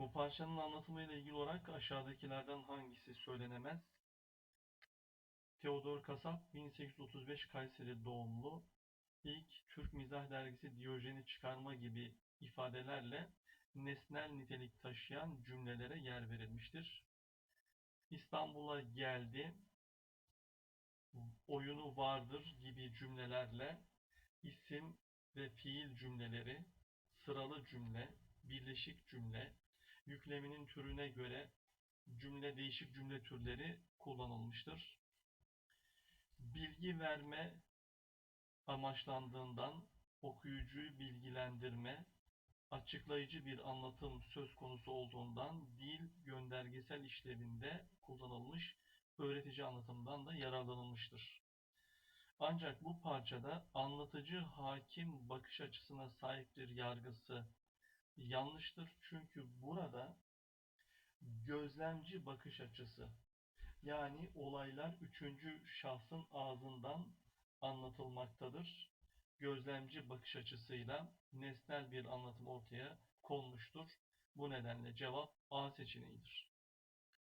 Bu parçanın anlatımıyla ilgili olarak aşağıdakilerden hangisi söylenemez? Theodor Kasap 1835 Kayseri doğumlu. İlk Türk Mizah Dergisi Diyojen'i çıkarma gibi ifadelerle nesnel nitelik taşıyan cümlelere yer verilmiştir. İstanbul'a geldi, oyunu vardır gibi cümlelerle isim ve fiil cümleleri, sıralı cümle, birleşik cümle, yükleminin türüne göre cümle değişik cümle türleri kullanılmıştır. Bilgi verme amaçlandığından okuyucuyu bilgilendirme, açıklayıcı bir anlatım söz konusu olduğundan dil göndergesel işlevinde kullanılmış öğretici anlatımdan da yararlanılmıştır. Ancak bu parçada anlatıcı hakim bakış açısına sahiptir yargısı yanlıştır. Çünkü burada gözlemci bakış açısı yani olaylar üçüncü şahsın ağzından anlatılmaktadır. Gözlemci bakış açısıyla nesnel bir anlatım ortaya konmuştur. Bu nedenle cevap A seçeneğidir.